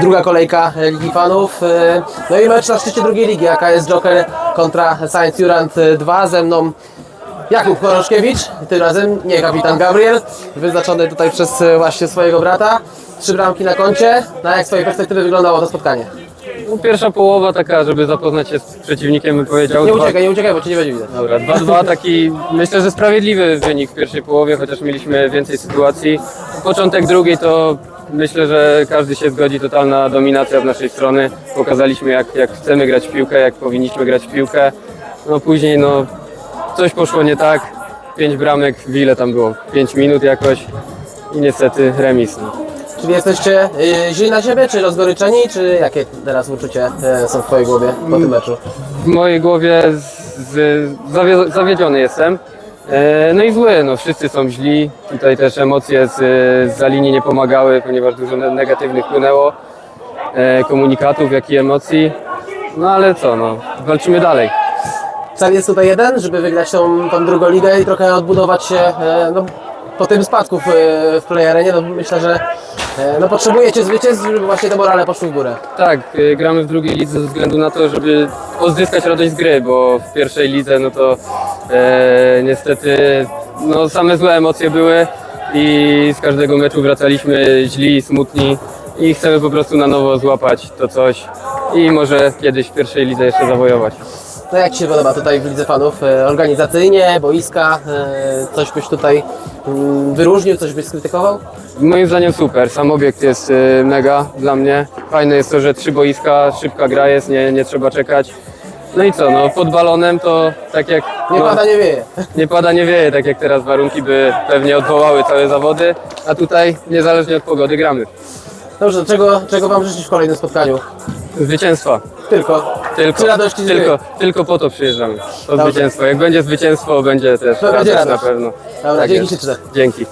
druga kolejka Ligi Fanów. E, No i mecz na szczycie drugiej ligi, AKS Joker kontra Science Jurant 2. Ze mną Jakub Choroszkiewicz, tym razem nie kapitan Gabriel, wyznaczony tutaj przez e, właśnie swojego brata. Trzy bramki na koncie. Na jak z twojej perspektywy wyglądało to spotkanie? No, pierwsza połowa taka, żeby zapoznać się z przeciwnikiem, bym powiedział. Nie dwa- uciekaj, nie uciekaj, bo cię nie będzie widać. Dobra, 2-2 taki myślę, że sprawiedliwy wynik w pierwszej połowie, chociaż mieliśmy więcej sytuacji. Początek drugiej to myślę, że każdy się zgodzi, totalna dominacja z naszej strony. Pokazaliśmy jak, jak chcemy grać w piłkę, jak powinniśmy grać w piłkę. No później no coś poszło nie tak. Pięć bramek, w ile tam było? Pięć minut jakoś i niestety remis. No. Czyli jesteście e, źli na siebie, czy rozgoryczeni, czy jakie teraz uczucie e, są w twojej głowie po tym meczu? w mojej głowie z, z, zawie, zawiedziony jestem. E, no i zły, no wszyscy są źli. Tutaj też emocje z, z za linii nie pomagały, ponieważ dużo ne- negatywnych płynęło. E, komunikatów, jak i emocji. No ale co, no, walczymy dalej. Cel jest tutaj jeden, żeby wygrać tą, tą drugą ligę i trochę odbudować się e, no, po tym spadku w, e, w playerenie. No, myślę, że e, no, potrzebujecie zwycięstw, żeby właśnie te morale poszły w górę. Tak, y, gramy w drugiej lidze ze względu na to, żeby odzyskać radość z gry, bo w pierwszej lidze no to e, niestety no, same złe emocje były i z każdego meczu wracaliśmy źli, smutni i chcemy po prostu na nowo złapać to coś i może kiedyś w pierwszej lidze jeszcze zawojować. No jak Ci się podoba tutaj w Lidze Fanów? E, organizacyjnie, boiska, e, coś byś tutaj mm, wyróżnił, coś byś skrytykował? Moim zdaniem super, sam obiekt jest y, mega dla mnie. Fajne jest to, że trzy boiska, szybka gra jest, nie, nie trzeba czekać. No i co, no pod balonem to tak jak... Nie no, pada, nie wieje. Nie pada, nie wieje, tak jak teraz warunki by pewnie odwołały całe zawody, a tutaj niezależnie od pogody gramy. Dobrze, czego, czego Wam życzyć w kolejnym spotkaniu? Zwycięstwa. Tylko. Tylko, radości tylko, tylko po to przyjeżdżamy. Dobrze. zwycięstwo. Jak będzie zwycięstwo, będzie też To będzie radość na radość. pewno. Dobra, Tak dzięki jest. śliczne. Dzięki.